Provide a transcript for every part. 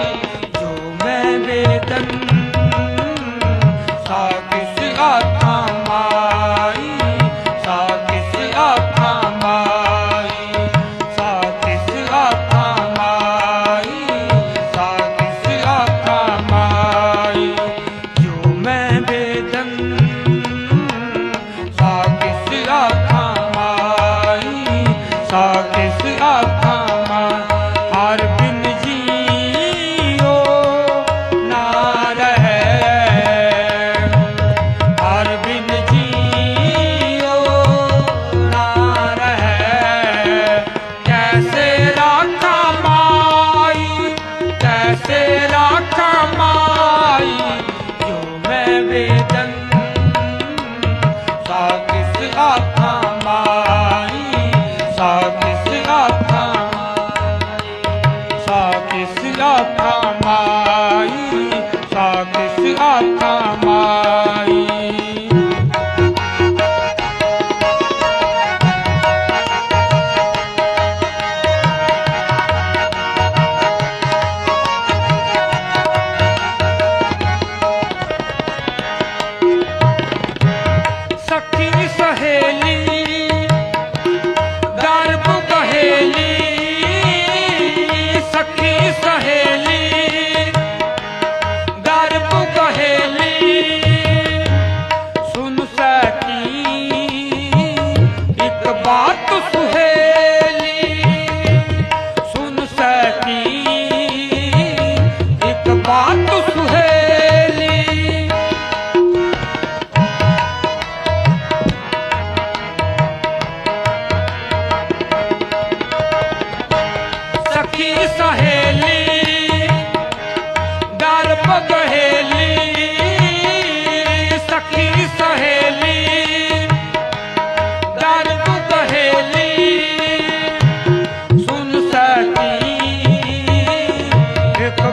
Thank you.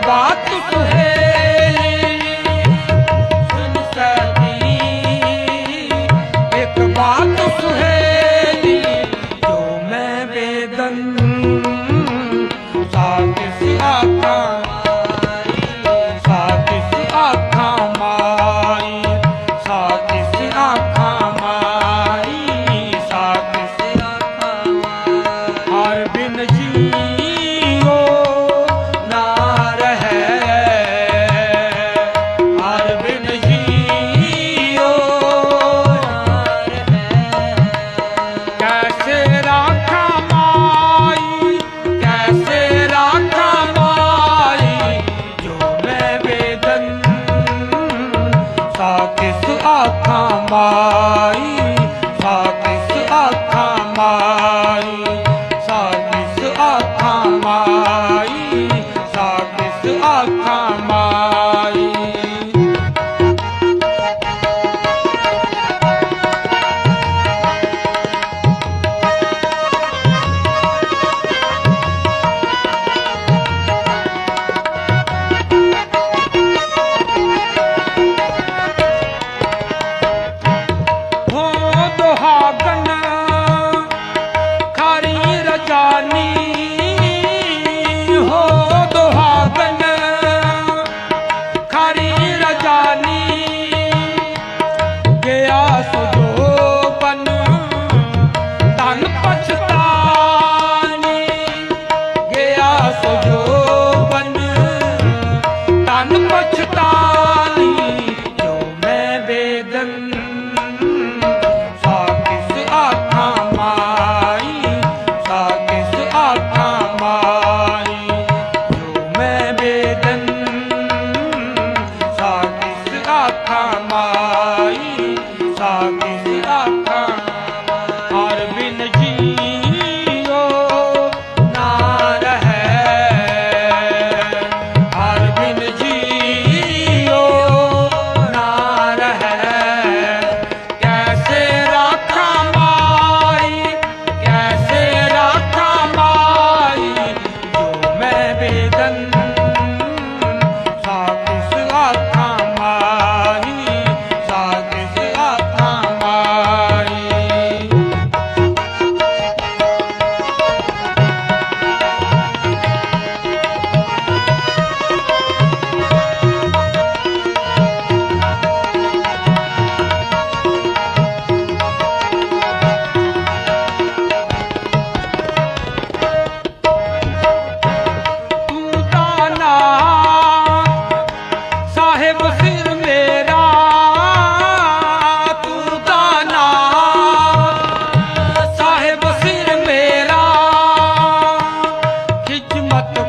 बात तो है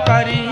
करी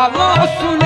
যাবো শুন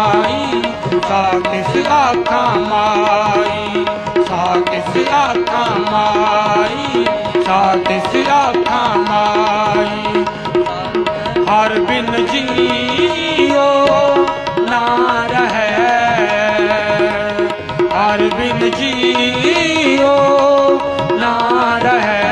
ਮਾਈ, ਸਾ ਕਿਸ ਆਖਾਂ ਮਾਈ, ਸਾ ਕਿਸ ਆਖਾਂ ਮਾਈ, ਸਾ ਕਿਸ ਆਖਾਂ ਮਾਈ। ਹਰ ਬਿਨ ਜੀਓ ਨਾ ਰਹੈ, ਹਰ ਬਿਨ ਜੀਓ ਨਾ ਰਹੈ।